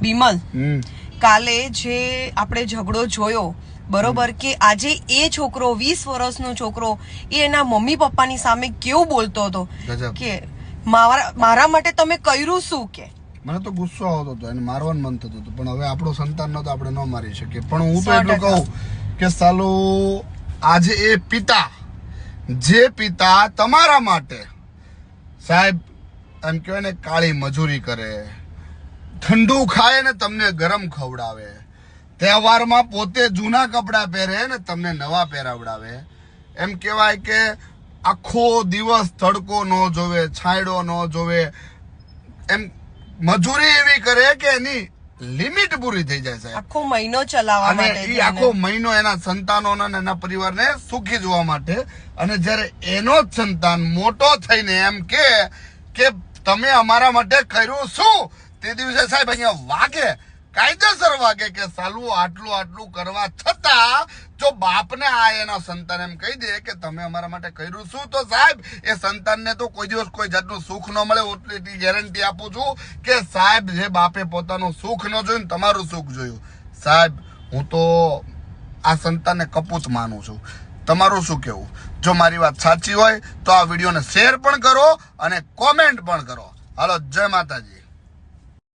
બિમલ હમ. કાલે જે આપણે ઝઘડો જોયો બરોબર કે આજે એ છોકરો વીસ વર્ષનો છોકરો એ એના મમ્મી પપ્પાની સામે કેવું બોલતો હતો? કે મારા માટે તમે કર્યું શું કે? મને તો ગુસ્સો આવતો હતો એને મારવાનું મન થતું હતું. પણ હવે આપણો સંતાન તો આપણે ન મારી શકીએ. પણ હું તો એટલું કહું કે સાલો આજે એ પિતા જે પિતા તમારા માટે સાહેબ એમ કહેવાય ને કાળી મજૂરી કરે ઠંડુ ખાય ને તમને ગરમ ખવડાવે. તહેવારમાં પોતે જૂના કપડાં પહેરે ને તમને નવા પહેરાવડાવે. એમ કહેવાય કે આખો દિવસ તડકો ન જોવે છાંયડો ન જોવે. એમ મજૂરી એવી કરે કે એની લિમિટ પૂરી થઈ જાય છે આખો મહિનો ચલાવવા માટે એ આખો મહિનો એના સંતાનોને અને એના પરિવારને સુખી જોવા માટે. અને જ્યારે એનો જ સંતાન મોટો થઈને એમ કે કે તમે અમારા માટે કર્યું શું? તે દિવસે સાહેબ અહીંયા વાગે કાયદેસર વાગે કે સાલું આટલું આટલું કરવા છતાં જો બાપને આ એના સંતાન એમ કહી દે કે તમે અમારા માટે કર્યું શું, તો સાહેબ એ સંતાનને તો કોઈ દિવસ કોઈ જાતનું સુખ ન મળે એટલી ગેરંટી આપું છું કે સાહેબ જે બાપે પોતાનું સુખ ન જોયું ને તમારું સુખ જોયું. સાહેબ, હું તો આ સંતાનને કપૂત માનું છું. તમારું શું કેવું જો મારી વાત સાચી હોય તો આ વિડીયોને શેર પણ કરો અને કોમેન્ટ પણ કરો. હાલો, જય માતાજી.